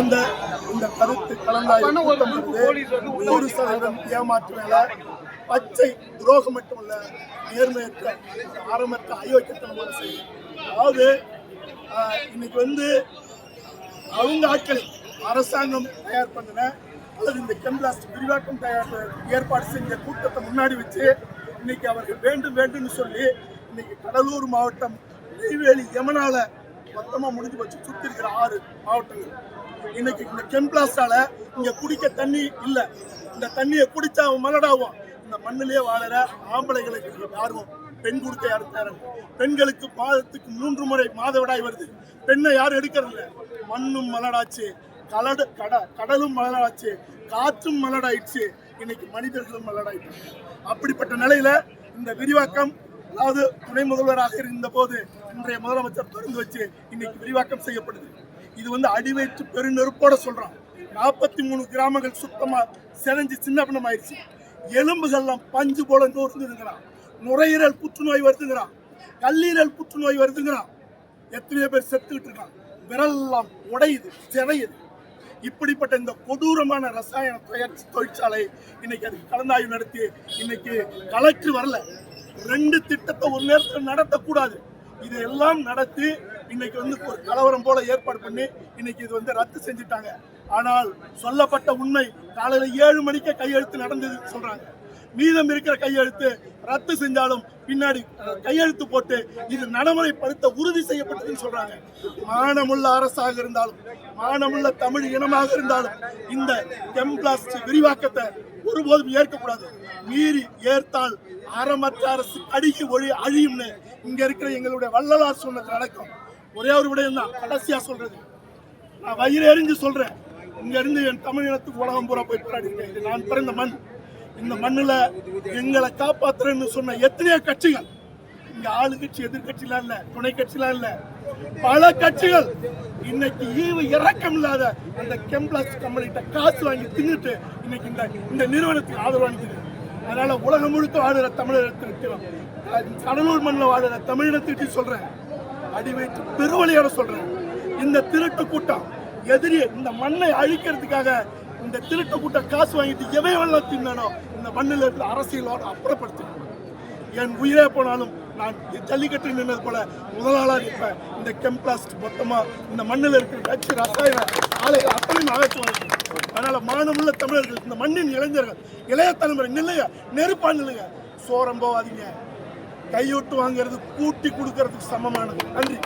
நடந்த இந்த கருத்து கலந்தாய்வு நூறு சதவீதம் ஏமாற்று வேலை பச்சை துரோகம் மட்டுமல்ல நேர்மையற்ற ஆரம்பற்ற அயோக்கியத்தனமான செயல். அதாவது இன்னைக்கு வந்து அவங்க ஆட்களை அரசாங்கம் தயார் பண்ணின அல்லது இந்த கெம்பிளாஸ்ட் விரிவாக்கம் தயார் ஏற்பாடு செஞ்ச கூட்டத்தை முன்னாடி வச்சு இன்னைக்கு அவர்கள் வேண்டும் வேண்டும்னு சொல்லி இன்னைக்கு கடலூர் மாவட்டம் நெய்வேலி யமனால மொத்தமா முடிஞ்சு வச்சு சுத்தி இருக்கிற ஆறு மாவட்டங்கள். இன்னைக்கு இந்த கெம்பிளாஸ்டால இங்க குடிக்க தண்ணி இல்ல. இந்த தண்ணியை குடிச்சா அவன் மலடாகும் இந்த மண்ணிலேயே வாழற ஆம்பளைகளுக்கு யாரும் பெண் கொடுக்க யாரும் பெண்களுக்கு மாதத்துக்கு மூன்று முறை மாதவிடாய் வருது. பெண்ணை யாரும் எடுக்கிறதில்ல. மண்ணும் மலடாச்சு. கடடு கட கடலும் மலடாச்சு. காற்றும் மலடாயிடுச்சு. இன்னைக்கு மனிதர்களும் மலடாயிட்டாங்க. அப்படிப்பட்ட நிலையில இந்த விரிவாக்கம் அதாவது துணை முதல்வராக இருந்த போது இன்றைய முதலமைச்சர் திறந்து வச்சு இன்னைக்கு விரிவாக்கம் செய்யப்படுது. இது வந்து அடிவயிற்று பெருநெருப்போட சொல்றான். நாற்பத்தி மூணு கிராமங்கள் சுத்தமா செதஞ்சு சின்ன ஆயிடுச்சு எலும்புகள்லாம் பஞ்சு போல நோர்ந்துங்கிறான் நுரையீரல் புற்றுநோய் வருதுங்கிறான். கல்லீரல் புற்றுநோய் வருதுங்கிறான். எத்தனையோ பேர் செத்துக்கிட்டு இருக்கான். விரல்லாம் உடையுது சிறையுது இப்படிப்பட்ட இந்த கொடூரமான ரசாயன தயாரிச்சு தொழிற்சாலை இன்னைக்கு அதுக்கு கலந்தாய்வு நடத்தி இன்னைக்கு கலெக்டர் வரல. ரெண்டு திட்டத்தை ஒரு நேரத்தில் நடத்தக்கூடாது. இதையெல்லாம் நடத்தி இன்னைக்கு வந்து ஒரு கலவரம் போல ஏற்பாடு பண்ணி இன்னைக்கு இது வந்து ரத்து செஞ்சுட்டாங்க. ஆனால் சொல்லப்பட்ட உண்மை காலையில் ஏழு மணிக்கே கையெழுத்து நடந்ததுன்னு சொல்றாங்க. மீதம் இருக்கிற கையெழுத்து ரத்து செஞ்சாலும் பின்னாடி கையெழுத்து போட்டு இது நடைமுறைப்படுத்த உறுதி செய்யப்பட்டதுன்னு சொல்றாங்க. மானமுள்ள அரசாக இருந்தாலும் மானமுள்ள தமிழ் இனமாக இருந்தாலும் இந்த கெம்பிளாஸ்ட் விரிவாக்கத்தை ஒருபோதும் ஏற்கக்கூடாது. மீறி ஏற்றால் அறமற்ற அரசு அடிக்கு ஒழி அழியும்னு இங்க இருக்கிற எங்களுடைய வள்ளலார் சொன்னது நடக்கும். ஒரே ஒரு விடயம் தான். கடைசியா சொல்றது. நான் வயிறு எறிஞ்சு சொல்றேன். இங்க இருந்து என் தமிழ் இனத்துக்கு உலகம் பூரா போய் போராடி இருக்கேன். இது நான் பிறந்த மண். இந்த மண்ணில் எங்களை காப்பாத்துறேன்னு சொன்ன எத்தனையோ கட்சிகள். இங்க ஆளுங்கட்சி எதிர்கட்சிலாம் இல்ல துணை கட்சிலாம் இல்ல. பல கட்சிகள் இன்னைக்கு ஈவு இறக்கம் இல்லாத அந்த கெம்பிளாஸ் கம்பெனிகிட்ட காசு வாங்கி தின்னுட்டு இன்னைக்கு இந்த இந்த நிறுவனத்துக்கு ஆதரவு அளிக்குது அதனால உலகம் முழுக்க வாழுற தமிழகத்திற்கு கடலூர் மண்ணில் வாழுற தமிழினத்துக்கு சொல்றேன். அடி வைத்து பெருவழியோட சொல்றேன். இந்த திருட்டு கூட்டம் எதிரி இந்த மண்ணை அழிக்கிறதுக்காக இந்த திருட்டு கூட்டம் காசு வாங்கிட்டு எவையெல்லாம் தின்னானோ இந்த மண்ணில் இருக்கிற அரசியலோடு அப்புறப்படுத்தணும் என் உயிரே போனாலும் நான் ஜல்லிக்கட்டு நின்னது போல முதலாளாக இருப்பேன். இந்த கெம்பிளாஸ்ட் மொத்தமா இந்த மண்ணில் இருக்கிற கட்சி ரசாயன ஆலைகள் அத்தனையும் அகற்றுவாங்க அதனால மானமுள்ள தமிழர்கள் இந்த மண்ணின் இளைஞர்கள் இளைய தலைமுறை நில்லுங்க நெருப்பாக நில்லுங்க. சோரம் போகாதீங்க. கையூட்டு வாங்கிறது கூட்டி கொடுக்கறதுக்கு சமமானது. நன்றி.